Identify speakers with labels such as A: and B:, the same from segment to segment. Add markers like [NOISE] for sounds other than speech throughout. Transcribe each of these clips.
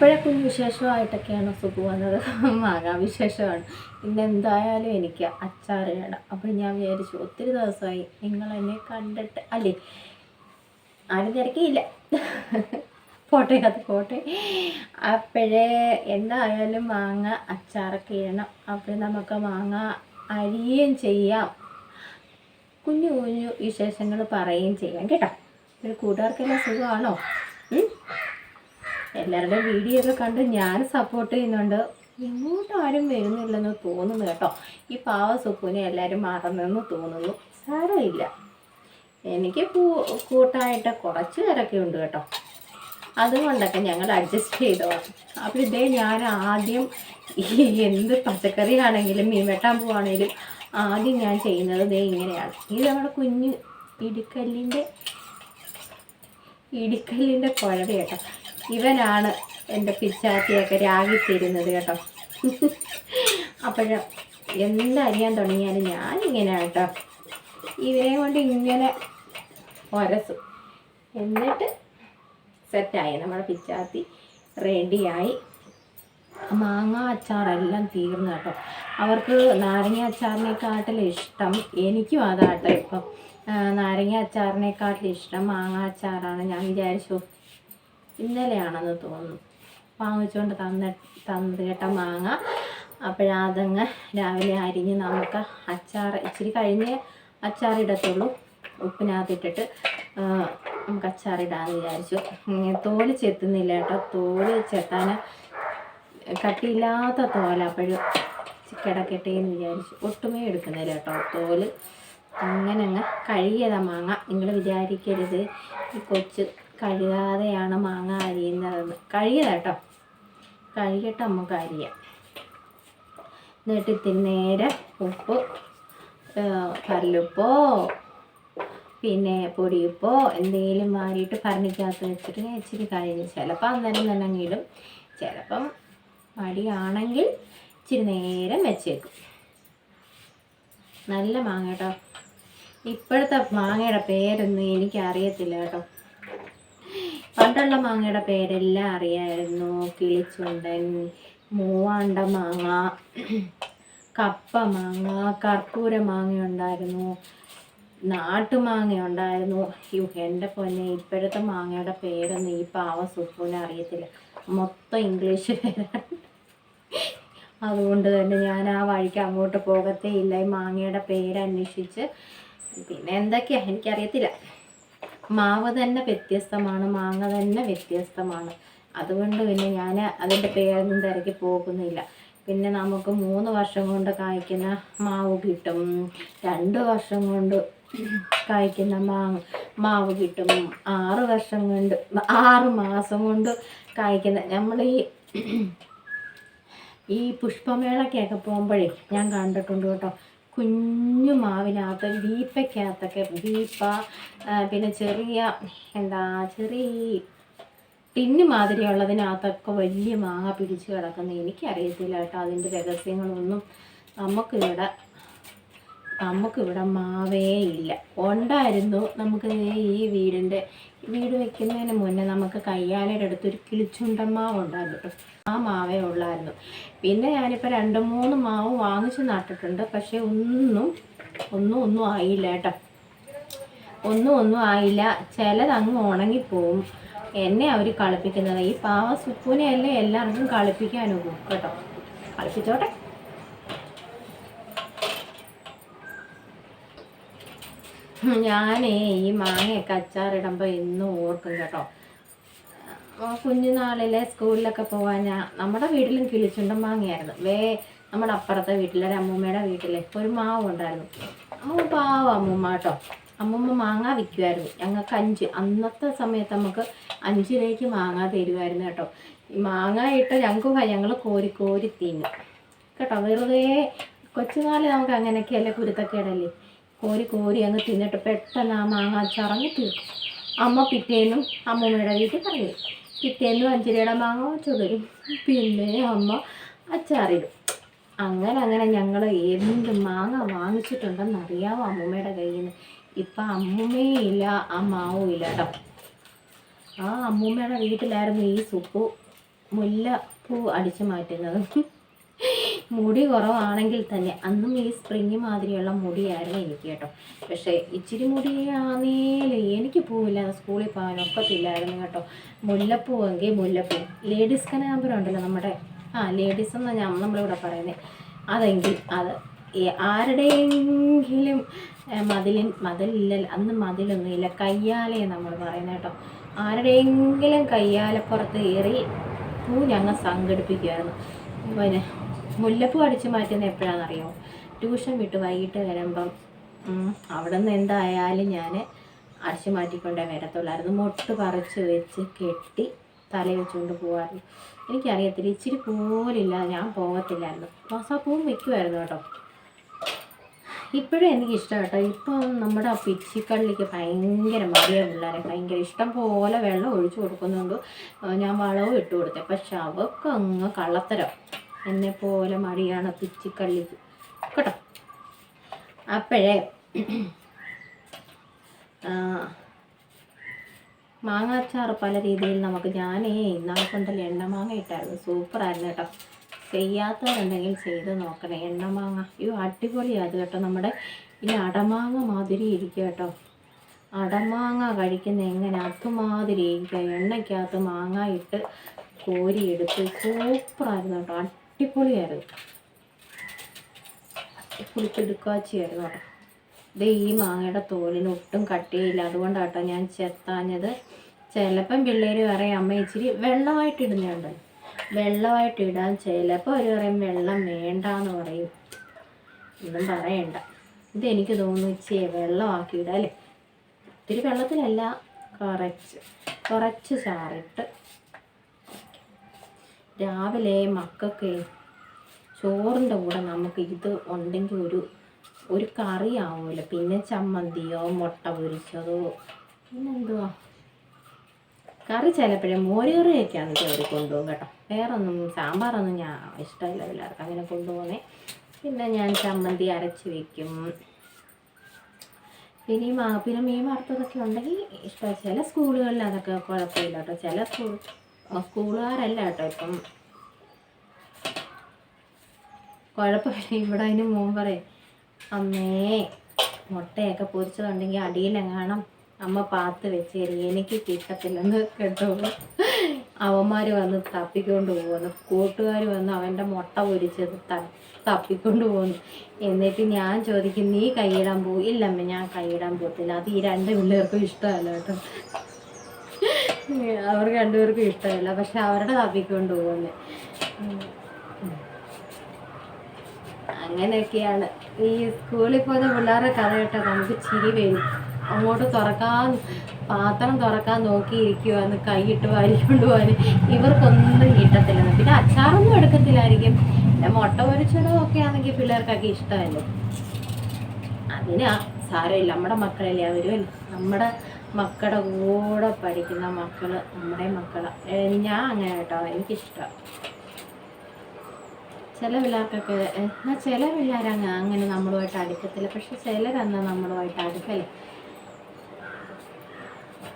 A: അപ്പോഴേ ഒരു വിശേഷമായിട്ടൊക്കെയാണ് സുഖം വന്നത്. മാങ്ങാ വിശേഷമാണ്. ഇന്ന് എന്തായാലും എനിക്ക് അച്ചാർ വേണം. അപ്പോൾ ഞാൻ വിചാരിച്ചു ഒത്തിരി ദിവസമായി നിങ്ങൾ എന്നെ കണ്ടിട്ട് അല്ലേ? ആരും തിരക്കിയില്ല. പോട്ടെ അത് പോട്ടെ. അപ്പോഴേ എന്തായാലും മാങ്ങ അച്ചാറൊക്കെ ഇടണം. അപ്പോൾ നമുക്ക് മാങ്ങ അരിയുകയും ചെയ്യാം. കുഞ്ഞു കുഞ്ഞു വിശേഷങ്ങൾ പറയുകയും ചെയ്യാം. കേട്ടോ? ഒരു കൂട്ടുകാർക്കെല്ലാം സുഖമാണോ? എല്ലാവരുടെയും വീഡിയോ ഒക്കെ കണ്ട് ഞാൻ സപ്പോർട്ട് ചെയ്യുന്നുണ്ട്. ഇങ്ങോട്ട് ആരും വരുന്നില്ലെന്ന് തോന്നുന്നു കേട്ടോ. ഈ പാവ സുക്കുനെ എല്ലാവരും മറന്നെന്ന് തോന്നുന്നു. സാരമില്ല. എനിക്ക് കൂട്ടായിട്ട് കുറച്ച് പേരൊക്കെ ഉണ്ട് കേട്ടോ. അതുകൊണ്ടൊക്കെ ഞങ്ങൾ അഡ്ജസ്റ്റ് ചെയ്തോളാം അപ്പോൾ ഇതേ ഞാൻ ആദ്യം ഈ എന്ത് പച്ചക്കറി ആണെങ്കിലും മീൻ വെട്ടാൻ പോവാണെങ്കിലും ആദ്യം ഞാൻ ചെയ്യുന്നത് ഇതേ ഇങ്ങനെയാണ്. ഇത് നമ്മുടെ കുഞ്ഞ് ഇടിക്കല്ലിന്റെ ഇടിക്കല്ലിന്റെ കുഴവ കേട്ടോ. ഇവനാണ് എന്റെ പിച്ചാത്തിയൊക്കെ രാഗി തരുന്നത് കേട്ടോ. അപ്പോഴും എന്തറിയാൻ തുടങ്ങിയാലും ഞാനിങ്ങനെ കേട്ടോ. ഇവനെ കൊണ്ട് ഇങ്ങനെ ഒരസും. എന്നിട്ട് സെറ്റായി. നമ്മുടെ പിച്ചാത്തി റെഡിയായി. മാങ്ങ അച്ചാറെല്ലാം തീർന്നു കേട്ടോ. അവർക്ക് നാരങ്ങ അച്ചാറിനെക്കാട്ടിലും ഇഷ്ടം എനിക്കും അതാട്ടോ ഇപ്പം. നാരങ്ങ അച്ചാറിനെക്കാട്ടിലും ഇഷ്ടം മാങ്ങ അച്ചാറാണ്. ഞാൻ വിചാരിച്ചു ഇന്നലെയാണെന്ന് തോന്നുന്നു. വാങ്ങിച്ചുകൊണ്ട് തന്ന തന്നത് കേട്ട മാങ്ങ. അപ്പോഴതങ്ങ് രാവിലെ അരിഞ്ഞ് നമുക്ക് അച്ചാർ ഇച്ചിരി കഴിഞ്ഞ് അച്ചാറിടത്തുള്ളൂ ഉപ്പിനകത്തിട്ടിട്ട് നമുക്ക് അച്ചാറിടാമെന്ന് വിചാരിച്ചു. തോൽ ചെത്തുന്നില്ല കേട്ടോ. തോൽ ചെത്താൻ കട്ടിയില്ലാത്ത തോല അപ്പോഴും കിടക്കട്ടെ എന്ന് വിചാരിച്ചു. ഒട്ടുമേ എടുക്കുന്നില്ല കേട്ടോ തോൽ. അങ്ങനെ അങ്ങ് കഴുകിയതാ മാങ്ങ. നിങ്ങൾ വിചാരിക്കരുത്. ഈ കൊച്ച് കഴുകാതെയാണ് മാങ്ങ അരിയുന്നതെന്ന് കഴുകിയതാ കേട്ടോ കഴുകിയിട്ട് നമുക്ക് അരിയാം. എന്നിട്ട് ഇത്തിരി നേരെ ഉപ്പ് കല്ലുപ്പോ പിന്നെ പൊടിയുപ്പോ എന്തെങ്കിലും വാരിയിട്ട് ഭരണിക്കകത്ത് വെച്ചിട്ട് ഞാൻ ഇച്ചിരി കഴിഞ്ഞ് ചിലപ്പോൾ അന്നേരം തന്നെ അങ്ങിടും ചിലപ്പം മടിയാണെങ്കിൽ ഇച്ചിരി നേരം വെച്ചേക്കും. നല്ല മാങ്ങ കേട്ടോ ഇപ്പോഴത്തെ മാങ്ങയുടെ പേരൊന്നും എനിക്കറിയത്തില്ല കേട്ടോ പണ്ടുള്ള മാങ്ങയുടെ പേരെല്ലാം അറിയായിരുന്നു. കിളിച്ചുണ്ടൻ മൂവാണ്ട മാങ്ങ കപ്പ മാങ്ങ കർപ്പൂര മാങ്ങ ഉണ്ടായിരുന്നു നാട്ടുമാങ്ങ ഉണ്ടായിരുന്നു. യു എന്റെ പൊന്നെ ഇപ്പോഴത്തെ മാങ്ങയുടെ പേരൊന്നും ഈ പാവ സുപ്പൂനെ അറിയത്തില്ല. മൊത്തം ഇംഗ്ലീഷ് പേരാണ്. അതുകൊണ്ട് തന്നെ ഞാൻ ആ വഴിക്ക് അങ്ങോട്ട് പോകത്തേ ഇല്ല. ഈ മാങ്ങയുടെ പേര് അന്വേഷിച്ച് പിന്നെ എന്തൊക്കെയാ എനിക്കറിയത്തില്ല. മാവ് തന്നെ വ്യത്യസ്തമാണ് മാങ്ങ തന്നെ വ്യത്യസ്തമാണ്. അതുകൊണ്ട് പിന്നെ ഞാൻ അതിന്റെ പേരൊന്നും തിരക്കി പോകുന്നില്ല. പിന്നെ നമുക്ക് മൂന്ന് വർഷം കൊണ്ട് കായ്ക്കുന്ന മാവ് കിട്ടും. രണ്ട് വർഷം കൊണ്ട് കായ്ക്കുന്ന മാങ്ങ മാവ് കിട്ടും. ആറ് വർഷം കൊണ്ട് ആറ് മാസം കൊണ്ട് കായ്ക്കുന്ന നമ്മൾ ഈ ഈ പുഷ്പമേളയ്ക്കൊക്കെ പോകുമ്പോഴേ ഞാൻ കണ്ടിട്ടുണ്ട് കേട്ടോ. കുഞ്ഞു മാവിനകത്ത് വീപ്പയ്ക്കകത്തൊക്കെ വീപ്പ പിന്നെ ചെറിയ എന്താ ചെറിയ ടിന്ന് മാതിരിയുള്ളതിനകത്തൊക്കെ വലിയ മാങ്ങ പിടിച്ച് കിടക്കുന്നത് എനിക്കറിയത്തില്ല കേട്ടോ അതിന്റെ രഹസ്യങ്ങളൊന്നും. നമുക്കിവിടെ നമുക്കിവിടെ മാവേ ഇല്ല. ഉണ്ടായിരുന്നു നമുക്ക് ഈ വീടിന്റെ വീട് വെക്കുന്നതിന് മുന്നേ നമുക്ക് കയ്യാലയുടെ അടുത്തൊരു കിളിച്ചുണ്ടൻ മാവ് ഉണ്ടായിരുന്നു ആ മാവേ ഉള്ളായിരുന്നു. പിന്നെ ഞാനിപ്പോൾ രണ്ട് മൂന്ന് മാവ് വാങ്ങിച്ച് നട്ടിട്ടുണ്ട്. പക്ഷേ ഒന്നും ഒന്നും ഒന്നും ആയില്ല കേട്ടോ. ഒന്നും ഒന്നും ആയില്ല. ചിലത് അങ്ങ് ഉണങ്ങിപ്പോവും. എന്നെ അവർ കളിപ്പിക്കുന്നത്. ഈ പാവ സുപ്പൂനെയല്ലേ എല്ലാവർക്കും കളിപ്പിക്കാനും കേട്ടോ. കളിപ്പിച്ചോട്ടെ. [LAUGHS] ഞാനേ ഈ മാങ്ങയൊക്കെ അച്ചാറിടുമ്പോൾ എന്നും ഓർക്കും കേട്ടോ. കുഞ്ഞുനാളിലെ സ്കൂളിലൊക്കെ പോകാൻ ഞാൻ നമ്മുടെ വീട്ടിലും കിളിച്ചുണ്ടൻ മാങ്ങയായിരുന്നു. വേ നമ്മുടെ അപ്പുറത്തെ വീട്ടിലെ ഒരു അമ്മൂമ്മയുടെ വീട്ടിൽ ഒരു മാവ് ഉണ്ടായിരുന്നു. അമ്മ പാവ അമ്മൂമ്മ കേട്ടോ. അമ്മൂമ്മ മാങ്ങ വിൽക്കുമായിരുന്നു ഞങ്ങൾക്ക് അഞ്ച്. അന്നത്തെ സമയത്ത് നമുക്ക് അഞ്ചിലേക്ക് മാങ്ങ തരുമായിരുന്നു കേട്ടോ. ഈ മാങ്ങ ഇട്ട് ഞങ്ങൾക്ക് ഞങ്ങൾ കോരി കോരി തിന്നും. കേട്ടോ വെറുതെ കൊച്ചുനാളിൽ നമുക്ക് അങ്ങനെയൊക്കെയല്ലേ കുരുത്തക്കേടല്ലേ? കോരി കോരി അങ്ങ് തിന്നിട്ട് പെട്ടെന്ന് ആ മാങ്ങ ചറങ്ങി തീർക്കും. അമ്മ പിറ്റേന്നും അമ്മൂമ്മയുടെ വീട്ടിൽ പറയും പിറ്റേന്നും അഞ്ചരയുടെ മാങ്ങ ചുടരും പിന്നെ അമ്മ അച്ചാറിടും. അങ്ങനെ അങ്ങനെ ഞങ്ങൾ എന്ത് മാങ്ങ വാങ്ങിച്ചിട്ടുണ്ടെന്ന് അറിയാമോ അമ്മൂമ്മയുടെ കയ്യിൽ നിന്ന് ഇപ്പം അമ്മൂമ്മയും ഇല്ല ആ മാവും ഇല്ല കേട്ടോ. ആ അമ്മൂമ്മയുടെ വീട്ടിലായിരുന്നു ഈ സുപ്പു പൂ അടിച്ചു മാറ്റുന്നത്. മുടി കുറവാണെങ്കിൽ തന്നെ അന്നും ഈ സ്പ്രിങ് മാതിരിയുള്ള മുടിയായിരുന്നു എനിക്ക് കേട്ടോ. പക്ഷേ ഇച്ചിരി മുടിയാന്നേൽ എനിക്ക് പോവില്ല. സ്കൂളിൽ പോകാൻ ഒക്കത്തില്ലായിരുന്നു കേട്ടോ. മുല്ലപ്പൂ എങ്കിൽ മുല്ലപ്പൂ. ലേഡീസ് കനാമ്പരം ഉണ്ടല്ലോ നമ്മുടെ. ആ ലേഡീസ് എന്നാണ് ഞാൻ നമ്മളിവിടെ പറയുന്നത് അതെങ്കിൽ അത് ആരുടെയെങ്കിലും മതിലിൻ മതിലില്ല അന്ന് മതിലൊന്നും ഇല്ല. കയ്യാലയെ നമ്മൾ പറയുന്നത് കേട്ടോ. ആരുടെയെങ്കിലും കയ്യാലപ്പുറത്ത് കയറി പൂ ഞങ്ങൾ സംഘടിപ്പിക്കുമായിരുന്നു പിന്നെ മുല്ലപ്പൂ അടിച്ചു മാറ്റുന്നത് എപ്പോഴാണെന്നറിയോ? ട്യൂഷൻ വിട്ട് വൈകിട്ട് വരുമ്പം അവിടെ നിന്ന് എന്തായാലും ഞാൻ അടിച്ചു മാറ്റിക്കൊണ്ടേ വരത്തുള്ളായിരുന്നു. മൊട്ട് പറിച്ച് വെച്ച് കെട്ടി തലയിൽ വെച്ചുകൊണ്ട് പോകാറുണ്ട് എനിക്കറിയത്തില്ല ഇച്ചിരി പോലില്ല ഞാൻ പോകത്തില്ലായിരുന്നു. റോസാപ്പൂവും വെക്കുമായിരുന്നു കേട്ടോ. ഇപ്പോഴും എനിക്കിഷ്ടം കേട്ടോ. ഇപ്പം നമ്മുടെ പിച്ചിക്കള്ളിക്ക് ഭയങ്കര മടിയ പിള്ളേരെ. ഭയങ്കര ഇഷ്ടം പോലെ വെള്ളം ഒഴിച്ചു കൊടുക്കുന്നുണ്ട്. ഞാൻ വളവും ഇട്ട് കൊടുത്തേ. പക്ഷെ അവർക്ക് അങ്ങ് കള്ളത്തരം. എന്നെ പോലെ മടിയാണ് പിച്ചിക്കള്ളിക്ക് കേട്ടോ? അപ്പോഴേ മാങ്ങാച്ചാർ പല രീതിയിൽ നമുക്ക് ഞാനേ ഇന്നാളെ കൊണ്ടല്ലേ എണ്ണമാങ്ങ ഇട്ടായിരുന്നു. സൂപ്പറായിരുന്നു കേട്ടോ. ചെയ്യാത്തവരുണ്ടെങ്കിൽ ചെയ്ത് നോക്കണേ. എണ്ണമാങ്ങ അയ്യോ അടിപൊളിയാണ് അത് കേട്ടോ. നമ്മുടെ ഈ അടമാങ്ങ മാതിരി ഇരിക്കും കേട്ടോ. അടമാങ്ങ കഴിക്കുന്ന എങ്ങനെ അതുമാതിരി ഇരിക്കുക എണ്ണയ്ക്കകത്ത് മാങ്ങ ഇട്ട് കോരിയെടുത്ത് സൂപ്പറായിരുന്നു കേട്ടോ. അടിപൊളിയായിരുന്നു. പുളിക്കെടുക്കാച്ചിയായിരുന്നു കേട്ടോ. ഇത് ഈ മാങ്ങയുടെ തോലിന് ഒട്ടും കട്ടിയില്ല. അതുകൊണ്ടാട്ടോ ഞാൻ ചെത്താഞ്ഞത്. ചിലപ്പം പിള്ളേർ പറയും അമ്മ ഇച്ചിരി വെള്ളമായിട്ട് ഇടുന്നുണ്ട്. വെള്ളമായിട്ട് ഇടാൻ ചിലപ്പോൾ അവർ പറയും വെള്ളം വേണ്ടാന്ന് പറയും. ഒന്നും പറയണ്ട. ഇതെനിക്ക് തോന്നുന്നു ഇച്ചിരി വെള്ളമാക്കി അല്ലേ? ഒത്തിരി വെള്ളത്തിലല്ല കുറച്ച് കുറച്ച് ചാറിട്ട് രാവിലെ മക്കൾക്ക് ചോറിന്റെ കൂടെ നമുക്ക് ഇത് ഉണ്ടെങ്കിൽ ഒരു ഒരു കറി ആവുമല്ലോ പിന്നെ ചമ്മന്തിയോ മുട്ട പൊരിച്ചതോ പിന്നെന്തുവാ കറി ചിലപ്പോഴേ മോര് കറിയൊക്കെയാണ് അവർ കൊണ്ടുപോകും കേട്ടോ. വേറൊന്നും സാമ്പാറൊന്നും ഞാൻ ഇഷ്ടമില്ല എല്ലാവർക്കും അങ്ങനെ കൊണ്ടുപോകുന്നേ. പിന്നെ ഞാൻ ചമ്മന്തി അരച്ച് വെക്കും. പിന്നെ ഈ പിന്നെ മീൻ വറുത്തതൊക്കെ ഉണ്ടെങ്കിൽ ഇഷ്ടമാണ് ചില സ്കൂളുകളിൽ അതൊക്കെ കുഴപ്പമില്ല കേട്ടോ. ചില സ്കൂൾ സ്കൂളുകാരല്ല കേട്ടോ ഇപ്പം. കുഴപ്പമില്ല. ഇവിടെ അതിന് മോൻ പറയും അമ്മേ മുട്ടയൊക്കെ പൊരിച്ചതുണ്ടെങ്കിൽ അടിയിലെങ്ങാണം അമ്മ പാത്ത് വെച്ച് തരും. എനിക്ക് കിട്ടത്തില്ലെന്ന് കേട്ടോളൂ. അവന്മാർ വന്ന് തപ്പിക്കൊണ്ട് പോകുന്നു. കൂട്ടുകാർ വന്ന് അവന്റെ മുട്ട പൊരിച്ചത് തപ്പിക്കൊണ്ട് പോകുന്നു. എന്നിട്ട് ഞാൻ ചോദിക്കും നീ കൈയിടാൻ പോകും ഇല്ലമ്മ ഞാൻ കൈയിടാൻ പോകത്തില്ല അത് ഈ രണ്ട് പിള്ളേർക്കും ഇഷ്ടമല്ല കേട്ടോ. അവർക്ക് രണ്ടുപേർക്കും ഇഷ്ടമല്ല. പക്ഷെ അവരുടെ കാപ്പിക്കൊണ്ട് പോകുന്നേ. അങ്ങനെയൊക്കെയാണ്. ഈ സ്കൂളിൽ പോകുന്ന പിള്ളേരുടെ കഥ കേട്ടാൽ നമുക്ക് ചിരി വരും. അങ്ങോട്ട് തുറക്കാൻ പാത്രം തുറക്കാൻ നോക്കിയിരിക്കുവാന്ന് കൈയിട്ട് വാരിക്കൊണ്ട് പോകാൻ ഇവർക്കൊന്നും കിട്ടത്തില്ല. പിന്നെ അച്ചാറൊന്നും എടുക്കത്തില്ലായിരിക്കും. പിന്നെ മുട്ട പൊരിച്ചതോ ഒക്കെ ആണെങ്കിൽ പിള്ളേർക്കൊക്കെ ഇഷ്ടമല്ലേ? അതിനാ സാരമില്ല. നമ്മുടെ മക്കളല്ലേ അവരും? നമ്മുടെ മക്കളുടെ കൂടെ പഠിക്കുന്ന മക്കൾ നമ്മുടെ മക്കളെ. ഏ, ഞാൻ അങ്ങനെ കേട്ടോ. എനിക്കിഷ്ടമാണ് ചില പിള്ളേർക്കൊക്കെ എന്നാൽ ചില പിള്ളേരങ്ങ് അങ്ങനെ നമ്മളുമായിട്ട് അടുക്കത്തില്ല. പക്ഷെ ചിലരന്ന് നമ്മളുമായിട്ട് അടുക്കല്ലേ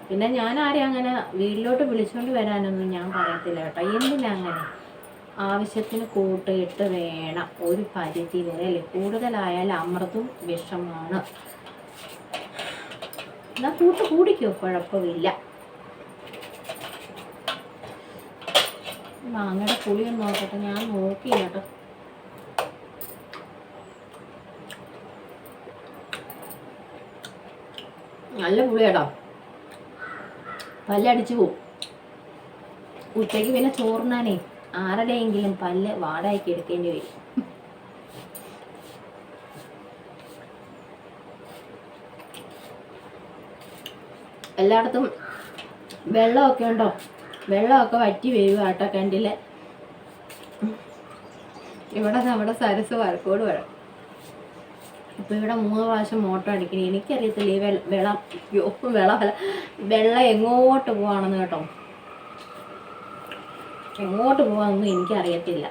A: പിന്നെ ഞാൻ ആരെയും അങ്ങനെ വീട്ടിലോട്ട് വിളിച്ചുകൊണ്ട് വരാനൊന്നും ഞാൻ പറയത്തില്ല കേട്ടോ. എന്തിനാ അങ്ങനെ? ആവശ്യത്തിന് കൂട്ടിയിട്ട് വേണം. ഒരു പരിധി വരെ അല്ലേ കൂടുതലായാൽ അമൃതും വിഷമാണ്. എന്നാൽ കൂട്ട് കൂടിക്കോ? കുഴപ്പമില്ല. മാങ്ങയുടെ പുളിയൊന്ന് നോക്കട്ടെ. ഞാൻ നോക്കി കേട്ടോ. നല്ല പുളിയാട്ടോ. പല്ലടിച്ചു പോവും. ഉച്ചയ്ക്ക് പിന്നെ ചോറിനാനേ ആരുടെയെങ്കിലും പല്ല് വാടകയ്ക്ക് എടുക്കേണ്ടി വരും. എല്ലായിടത്തും വെള്ളമൊക്കെ ഉണ്ടോ? വെള്ളമൊക്കെ വറ്റി വരുക കേട്ടോ കണ്ടില്ല? ഇവിടെ നമ്മുടെ സരസ് വഴക്കോട് വഴ ഇപ്പൊ ഇവിടെ മൂന്ന് പ്രാവശ്യം മോട്ടർ അടിക്കണേ എനിക്കറിയത്തില്ല ഈ വെള്ള വെള്ളം ഒപ്പം വെള്ളം അല്ല വെള്ളം എങ്ങോട്ട് പോവാണെന്ന് കേട്ടോ. എങ്ങോട്ട് പോവാണെന്നും എനിക്കറിയത്തില്ല.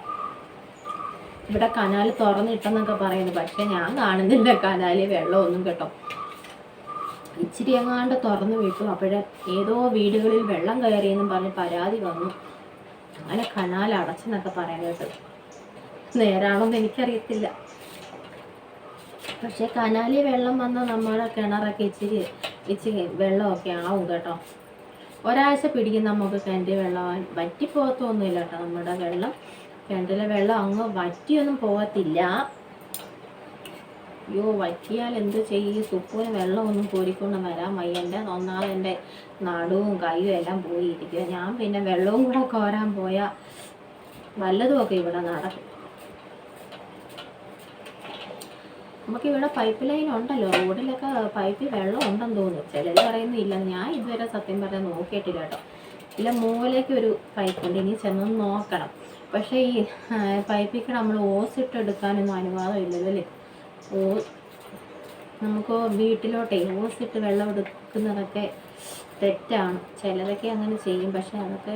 A: ഇവിടെ കനാൽ തുറന്നിട്ടെന്നൊക്കെ പറയുന്നു. പക്ഷെ ഞാൻ കാണുന്നില്ല കനാലിൽ വെള്ളമൊന്നും കേട്ടോ. ഇച്ചിരി എങ്ങാണ്ട് തുറന്നു വിട്ടു. അപ്പോഴേ ഏതോ വീടുകളിൽ വെള്ളം കയറിയെന്നും പറഞ്ഞ് പരാതി വന്നു. അങ്ങനെ കനാൽ അടച്ചെന്നൊക്കെ പറയാൻ കേട്ടു. നേരാണെന്ന് എനിക്കറിയത്തില്ല. പക്ഷെ കനാലിൽ വെള്ളം വന്ന നമ്മുടെ കിണറൊക്കെ ഇച്ചിരി ഇച്ചിരി വെള്ളമൊക്കെ ആവും കേട്ടോ. ഒരാഴ്ച പിടിക്കും നമുക്ക് കിണറ്റിൽ വെള്ളം വറ്റിപ്പോകത്തൊന്നുമില്ല കേട്ടോ. നമ്മുടെ വെള്ളം കിണറ്റിലെ വെള്ളം അങ്ങ് വറ്റിയൊന്നും പോകത്തില്ല. അയ്യോ വറ്റിയാൽ എന്ത് ചെയ്യും? സുപ്പൂന് വെള്ളമൊന്നും കോരിക്കൊണ്ട് വരാൻ വയ്യ. എന്റെ ഒന്നാമത് നടുവും കൈയും എല്ലാം പോയിരിക്കുക ഞാൻ പിന്നെ വെള്ളവും കൂടെ കോരാൻ പോയാൽ വല്ലതുമൊക്കെ ഇവിടെ നടക്കും. നമുക്ക് ഇവിടെ പൈപ്പ് ലൈൻ ഉണ്ടല്ലോ. റോഡിലൊക്കെ പൈപ്പിൽ വെള്ളം ഉണ്ടെന്ന് തോന്നുന്നു. ചിലർ പറയുന്നില്ല ഞാൻ ഇതുവരെ സത്യം പറഞ്ഞാൽ നോക്കിയിട്ടില്ല കേട്ടോ. ഇല്ല മൂലയ്ക്ക് ഒരു പൈപ്പ് ഉണ്ട്. ഇനി ചെന്നൊന്ന് നോക്കണം. പക്ഷേ ഈ പൈപ്പിൽ നമ്മൾ ഓസിട്ടെടുക്കാനൊന്നും അനുവാദം ഇല്ലല്ലോ അല്ലേ? നമുക്ക് വീട്ടിലോട്ടേ ഓസിട്ട് വെള്ളം എടുക്കുന്നതൊക്കെ തെറ്റാണ്. ചിലരൊക്കെ അങ്ങനെ ചെയ്യും പക്ഷെ അതൊക്കെ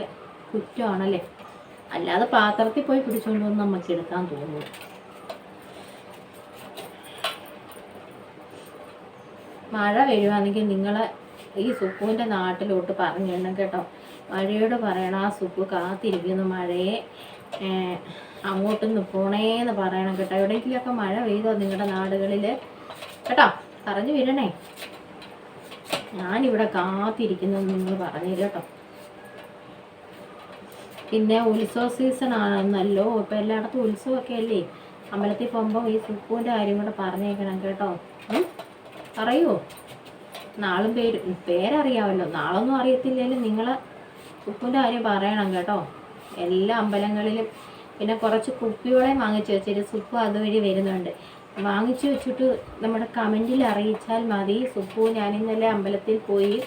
A: കുറ്റമാണല്ലേ? അല്ലാതെ പാത്രത്തിൽ പോയി പിടിച്ചുകൊണ്ട് വന്ന് നമുക്ക് എടുക്കാൻ തോന്നുന്നു മഴ വരുവാണെങ്കിൽ നിങ്ങൾ ഈ സുപ്പുവിന്റെ നാട്ടിലോട്ട് പറഞ്ഞു കേട്ടോ. മഴയോട് പറയണം ആ സുപ്പ് കാത്തിരിക്കുന്നു മഴയെ. അങ്ങോട്ടൊന്ന് പോണേന്ന് പറയണം കേട്ടോ. എവിടെയെങ്കിലുമൊക്കെ മഴ പെയ്തോ നിങ്ങളുടെ നാടുകളിൽ കേട്ടോ പറഞ്ഞു വിടണേ. ഞാനിവിടെ കാത്തിരിക്കുന്നു നിങ്ങൾ പറഞ്ഞു കേട്ടോ. പിന്നെ ഉത്സവ സീസൺ ആണെന്നല്ലോ ഇപ്പം എല്ലായിടത്തും ഉത്സവമൊക്കെ അല്ലേ അമ്പലത്തിൽ പോകുമ്പോൾ ഈ സുപ്പുവിന്റെ കാര്യം കൂടെ പറഞ്ഞേക്കണം കേട്ടോ. പറയുമോ പറയൂ. നാളും പേര് പേരറിയാമല്ലോ. നാളൊന്നും അറിയത്തില്ലെങ്കിലും നിങ്ങൾ ഉപ്പിന്റെ കാര്യം പറയണം കേട്ടോ. എല്ലാ അമ്പലങ്ങളിലും പിന്നെ കുറച്ച് കുപ്പികളെ വാങ്ങിച്ചു വെച്ചിട്ട് സുപ്പ് അതുവഴി വരുന്നുണ്ട്. വാങ്ങിച്ചു വെച്ചിട്ട് നമ്മുടെ കമന്റിൽ അറിയിച്ചാൽ മതി. സുപ്പു ഞാൻ ഇന്നലെ അമ്പലത്തിൽ പോയി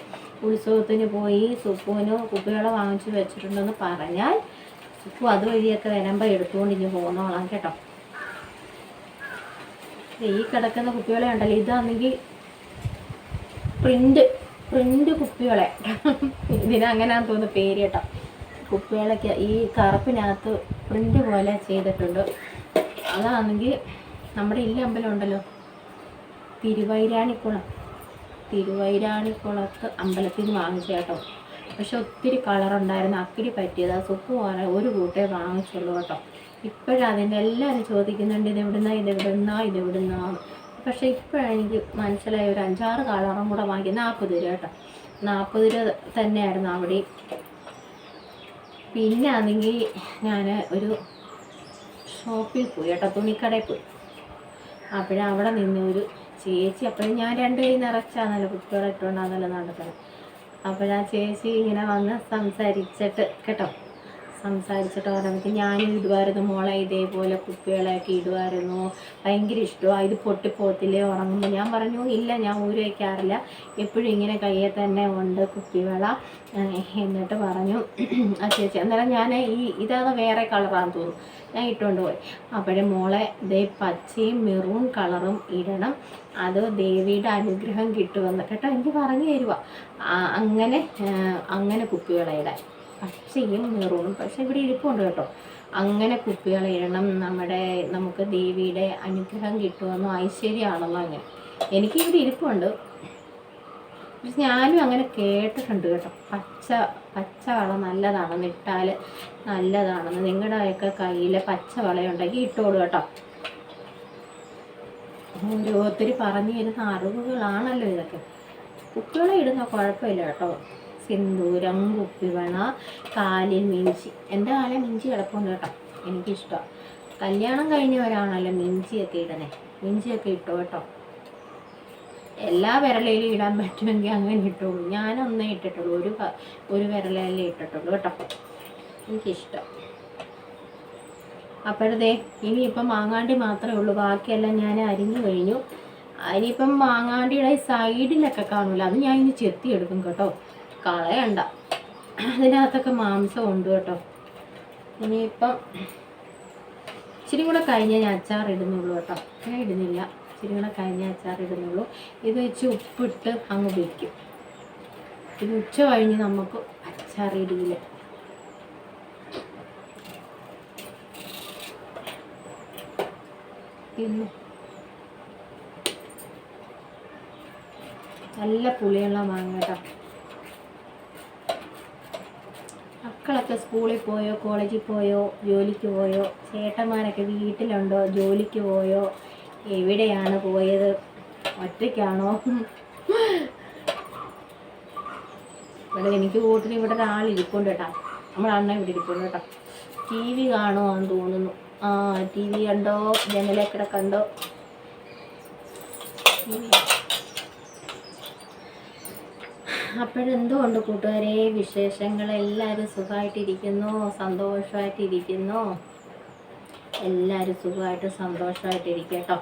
A: ഉത്സവത്തിന് പോയി സുപ്പുവിന് കുപ്പികളെ വാങ്ങിച്ചു വെച്ചിട്ടുണ്ടെന്ന് പറഞ്ഞാൽ സുപ്പു അതുവഴിയൊക്കെ വരുമ്പോൾ എടുത്തുകൊണ്ട് ഇനി പോന്നോളാം കേട്ടോ. ഈ കിടക്കുന്ന കുപ്പികളെ ഉണ്ടല്ലോ. ഇതാണെങ്കിൽ പ്രിന്റ് പ്രിന്റ് കുപ്പികളെ. ഇതിനങ്ങനെയാന്ന് തോന്നുന്നു പേര് കേട്ടോ. കുപ്പികളൊക്കെ ഈ കറുപ്പിനകത്ത് പ്രിന്റ് പോലെ ചെയ്തിട്ടുണ്ട്. അതാണെങ്കിൽ നമ്മുടെ ഇല്ല അമ്പലം ഉണ്ടല്ലോ. തിരുവൈരാണിക്കുളം. തിരുവൈരാണിക്കുളത്ത് അമ്പലത്തിൽ നിന്ന് വാങ്ങിച്ചു കേട്ടോ. പക്ഷെ ഒത്തിരി കളറുണ്ടായിരുന്നു അക്കിടി പറ്റിയത്. ആ സുപ്പ് പോലെ ഒരു കൂട്ടേ വാങ്ങിച്ചുള്ളൂ കേട്ടോ. ഇപ്പോഴതിന്റെ എല്ലാവരും ചോദിക്കുന്നുണ്ട് ഇത് ഇതെവിടുന്നാ ഇത് എവിടുന്നാ ഇത് എവിടുന്നാന്ന് പക്ഷെ ഇപ്പോഴാണ് എനിക്ക് മനസ്സിലായ ഒരു അഞ്ചാറ് കളറും കൂടെ വാങ്ങി നാൽപ്പത് രൂപ കേട്ടോ. നാൽപ്പത് രൂപ തന്നെയായിരുന്നു അവിടെ പിന്നെ ആണെങ്കിൽ ഞാൻ ഒരു ഷോപ്പിൽ പോയി കേട്ടോ തുണിക്കടയിൽ പോയി. അപ്പോഴവിടെ നിന്ന് ഒരു ചേച്ചി അപ്പോഴും ഞാൻ രണ്ട് കൈ നിറച്ചാന്നല്ലോ കുട്ടികളെ ഇട്ടുകൊണ്ടാന്നല്ലോ നടക്കുന്നത് അപ്പോഴാ ചേച്ചി ഇങ്ങനെ വന്ന് സംസാരിച്ചിട്ട് കേട്ടോ. സംസാരിച്ചിട്ട് പറഞ്ഞിട്ട് ഞാനും ഇടുമായിരുന്നു. മോളെ ഇതേപോലെ കുപ്പികളെയൊക്കെ ഇടുമായിരുന്നു. ഭയങ്കര ഇഷ്ടമാണ് ഇത് പൊട്ടിപ്പോത്തില്ലേ ഉറങ്ങുമ്പോൾ ഞാൻ പറഞ്ഞു ഇല്ല ഞാൻ ഊരി വയ്ക്കാറില്ല എപ്പോഴും ഇങ്ങനെ കയ്യിൽ തന്നെ ഉണ്ട് കുപ്പിവള. എന്നിട്ട് പറഞ്ഞു ആ ചേച്ചി അന്നേരം ഞാൻ ഈ ഇതാണ് വേറെ കളറാന്ന് തോന്നുന്നു. ഞാൻ ഇട്ടുകൊണ്ട് പോയി. അപ്പോഴേ മോളെ ഇതേ പച്ചയും മെറൂൺ കളറും ഇടണം. അത് ദേവിയുടെ അനുഗ്രഹം കിട്ടുമെന്ന്. കേട്ടോ എനിക്ക് പറഞ്ഞു തരുവാ. അങ്ങനെ അങ്ങനെ കുപ്പികളെ ഇടാൻ. പച്ചയും മെറൂണും പക്ഷെ ഇവിടെ ഇരിപ്പുണ്ട് കേട്ടോ. അങ്ങനെ കുപ്പികൾ ഇടണം. നമ്മുടെ നമുക്ക് ദേവിയുടെ അനുഗ്രഹം കിട്ടുമെന്നോ ഐശ്വര്യമാണല്ലോ അങ്ങനെ. എനിക്ക് ഇവിടെ ഇരിപ്പുണ്ട്. പക്ഷെ ഞാനും അങ്ങനെ കേട്ടിട്ടുണ്ട് കേട്ടോ. പച്ച പച്ച വള നല്ലതാണെന്ന് ഇട്ടാൽ നല്ലതാണെന്ന് നിങ്ങളുടെയൊക്കെ കയ്യിൽ പച്ച വളയുണ്ടെങ്കിൽ ഇട്ടോളൂ കേട്ടോ. ഓരോരുത്തർ പറഞ്ഞു തരുന്ന അറിവുകളാണല്ലോ ഇതൊക്കെ. കുപ്പികളെ ഇടുന്ന കുഴപ്പമില്ല കേട്ടോ. സിന്ദൂരം കുപ്പിവള കാലിൽ മിഞ്ചി. എന്റെ കാലിൽ മിഞ്ചി കിടപ്പുണ്ട് കേട്ടോ. എനിക്കിഷ്ടമാണ് കല്യാണം കഴിഞ്ഞവരാണല്ലോ മിഞ്ചിയൊക്കെ ഇടണേ. മിഞ്ചിയൊക്കെ ഇട്ടോ കേട്ടോ. എല്ലാ വിരലയിലും ഇടാൻ പറ്റുമെങ്കിൽ അങ്ങനെ ഇട്ടുള്ളൂ ഞാനൊന്നേ ഇട്ടിട്ടുള്ളൂ. ഒരു ഒരു വിരലല്ലേ ഇട്ടിട്ടുള്ളൂ കേട്ടോ. എനിക്കിഷ്ടം. അപ്പോഴതേ ഇനിയിപ്പം മാങ്ങാണ്ടി മാത്രമേ ഉള്ളൂ. ബാക്കിയെല്ലാം ഞാൻ അരിഞ്ഞു കഴിഞ്ഞു. ഇനിയിപ്പം മാങ്ങാണ്ടിയുടെ സൈഡിലൊക്കെ കാണില്ല അത് ഞാൻ ഇനി ചെത്തിയെടുക്കും കേട്ടോ. കളയണ്ട. അതിനകത്തൊക്കെ മാംസം ഉണ്ട് കേട്ടോ. ഇനിയിപ്പം ഇച്ചിരി കൂടെ കഴിഞ്ഞ ഞാൻ അച്ചാർ ഇടുന്നുള്ളൂ കേട്ടോ. ഞാൻ ഇടുന്നില്ല. ഇച്ചിരി കൂടെ കഴിഞ്ഞ അച്ചാർ ഇടുന്നുള്ളൂ. ഇത് വെച്ച് ഉപ്പിട്ട് അങ്ങ് ഉപയോഗിക്കും ഇത് ഉച്ച കഴിഞ്ഞ് നമുക്ക് അച്ചാർ പിന്നെ നല്ല പുളിയുള്ള മാങ്ങ കേട്ടോ. മക്കളൊക്കെ സ്കൂളിൽ പോയോ കോളേജിൽ പോയോ ജോലിക്ക് പോയോ ചേട്ടന്മാരൊക്കെ വീട്ടിലുണ്ടോ ജോലിക്ക് പോയോ എവിടെയാണ് പോയത് ഒറ്റയ്ക്കാണോ? ഇവിടെ എനിക്ക് കൂട്ടിന് ഇവിടെ ഒരാൾ ഇരിപ്പുണ്ട് കേട്ടോ. നമ്മൾ അണ്ണ ഇവിടെ ഇരിപ്പുണ്ട് കേട്ടോ. ടി വി എന്ന് തോന്നുന്നു. ആ ടി വി കണ്ടോ? ജനലേക്കിടെ കണ്ടോ? ടി വി അപ്പോഴെന്തുകൊണ്ട് കൂട്ടുകാരെ? വിശേഷങ്ങൾ എല്ലാവരും സുഖമായിട്ടിരിക്കുന്നു? സന്തോഷമായിട്ടിരിക്കുന്നു? എല്ലാവരും സുഖമായിട്ട് സന്തോഷമായിട്ടിരിക്കട്ടോ.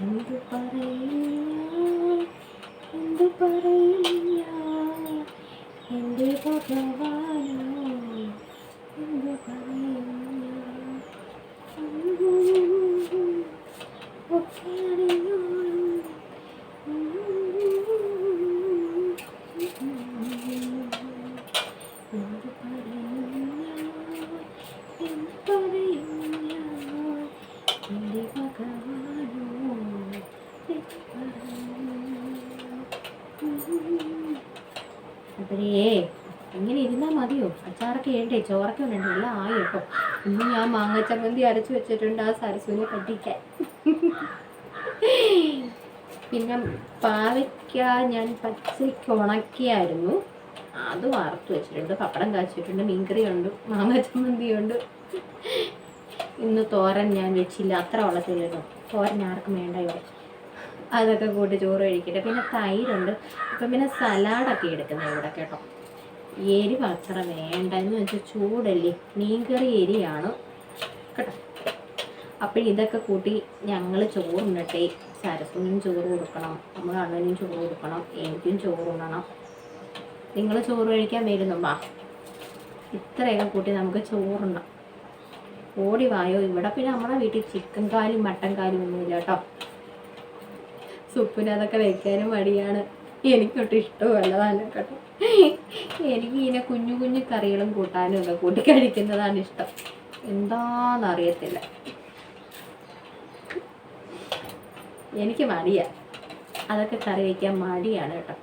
A: എന്തു പറയും? എന്തു പറയും? എന്റെ ഭഗവാനോ? എന്തു അപ്പോഴേ ഇങ്ങനെ ഇരുന്നാൽ മതിയോ? അച്ചാറൊക്കെ വേണ്ടേ? ചോറൊക്കെ വേണ്ടേ? എല്ലാം ആയി കേട്ടോ. ഇന്ന് ഞാൻ മാങ്ങ ചമ്മന്തി അരച്ചു വെച്ചിട്ടുണ്ട്. ആ സരസ്വനെ കട്ടിക്കാൻ പിന്നെ പാവയ്ക്ക ഞാൻ പച്ചയ്ക്ക് ഉണക്കിയായിരുന്നു. അത് വറുത്ത് വെച്ചിട്ടുണ്ട്. പപ്പടം കാച്ചിട്ടുണ്ട് മീൻകറിയുണ്ട് മാമച്ചമന്തിയുണ്ട് ഇന്ന് തോരൻ ഞാൻ വെച്ചില്ല. അത്ര വളർത്തില്ലല്ലോ തോരൻ ആർക്കും വേണ്ട ഇവിടെ. അതൊക്കെ കൂട്ടി ചോറ് കഴിക്കട്ടെ. പിന്നെ തൈരുണ്ട്. അപ്പം പിന്നെ സലാഡൊക്കെ എടുക്കുന്നത് ഇവിടെ കേട്ടോ. എരിവ് അത്ര വേണ്ട. എന്ന് വെച്ചാൽ ചൂടല്ലേ? മീൻകറി എരിയാണ്. കേട്ടോ. അപ്പോൾ ഇതൊക്കെ കൂട്ടി ഞങ്ങൾ ചോറുണ്ടട്ടെ സരസ്വനും ചോറ് കൊടുക്കണം. നമ്മുടെ അണ്ണനും ചോറ് കൊടുക്കണം. എനിക്കും ചോറ് ഉണ്ണണം നിങ്ങൾ ചോറ് കഴിക്കാൻ വരുന്നുമ്പാ ഇത്രയൊക്കെ കൂട്ടി നമുക്ക് ചോറുണ്ണാം. ഓടി വായോ. ഇവിടെ പിന്നെ നമ്മുടെ വീട്ടിൽ ചിക്കൻ കാലും മട്ടൻ കാലും ഒന്നുമില്ല കേട്ടോ. സുപ്പിന് അതൊക്കെ വെക്കാനും മടിയാണ്. എനിക്കൊട്ടും ഇഷ്ടമല്ല തന്നെ കേട്ടോ എനിക്ക് ഇങ്ങനെ കുഞ്ഞു കുഞ്ഞു കറികളും കൂട്ടാനും ഒക്കെ കൂട്ടി കഴിക്കുന്നതാണ് ഇഷ്ടം. എന്താണെന്നറിയത്തില്ല എനിക്ക് മടിയാ. അതൊക്കെ കറി വയ്ക്കാൻ മടിയാണ് കേട്ടോ.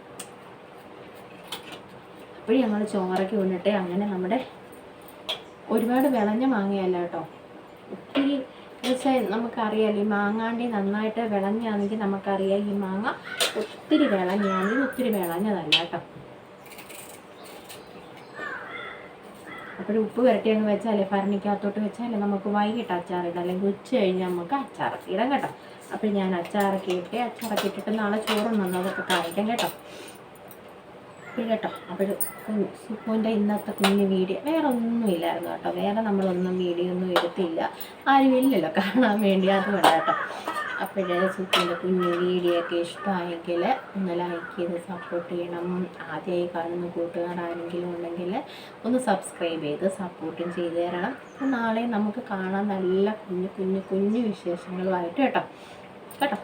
A: അപ്പോഴും ഞങ്ങൾ ചോറൊക്കെ ഉണ്ടിട്ട് അങ്ങനെ നമ്മുടെ ഒരുപാട് വിളഞ്ഞ മാങ്ങയല്ല കേട്ടോ. ഒത്തിരി വെച്ചാൽ നമുക്കറിയാലോ ഈ മാങ്ങാണ്ടി നന്നായിട്ട് വിളഞ്ഞാണെങ്കിൽ നമുക്കറിയാം ഈ മാങ്ങ ഒത്തിരി വിളഞ്ഞാണെങ്കിൽ ഒത്തിരി വിളഞ്ഞതല്ല കേട്ടോ. അപ്പോഴും ഉപ്പ് പുരട്ടി അങ്ങ് വെച്ചാലേ ഭരണിക്കകത്തോട്ട് വെച്ചാലേ നമുക്ക് വൈകിട്ട് അച്ചാറിടാം. അല്ലെങ്കിൽ ഉച്ച കഴിഞ്ഞ് നമുക്ക് അച്ചാർ ഇടാം കേട്ടോ. അപ്പോൾ ഞാൻ അച്ചാറൊക്കെ ഇട്ട് അച്ചാറൊക്കെ ഇട്ടിട്ട് നാളെ ചോറുണ്ടെന്ന് അതൊക്കെ കഴിക്കാം കേട്ടോ. അപ്പോൾ കേട്ടോ. അപ്പോൾ സുഖുവിന്റെ ഇന്നത്തെ കുഞ്ഞ് വീഡിയോ. വേറെ ഒന്നുമില്ലായിരുന്നു കേട്ടോ. വേറെ നമ്മളൊന്നും വീഡിയോ ഒന്നും എടുത്തില്ല. ആരും ഇല്ലല്ലോ കാണാൻ വേണ്ടി. അതുകൊണ്ട് കേട്ടോ. അപ്പോഴേ സുഖിന്റെ കുഞ്ഞു വീഡിയോ ഒക്കെ ഇഷ്ടമായെങ്കിൽ ഒന്ന് ലൈക്ക് ചെയ്ത് സപ്പോർട്ട് ചെയ്യണം. ആദ്യമായി കാണുന്ന കൂട്ടുകാർ ആരെങ്കിലും ഉണ്ടെങ്കിൽ ഒന്ന് സബ്സ്ക്രൈബ് ചെയ്ത് സപ്പോർട്ടും ചെയ്ത് തരണം. നാളെ നമുക്ക് കാണാൻ നല്ല കുഞ്ഞു കുഞ്ഞു കുഞ്ഞു വിശേഷങ്ങളുമായിട്ട് കേട്ടോ. കേട്ടോ.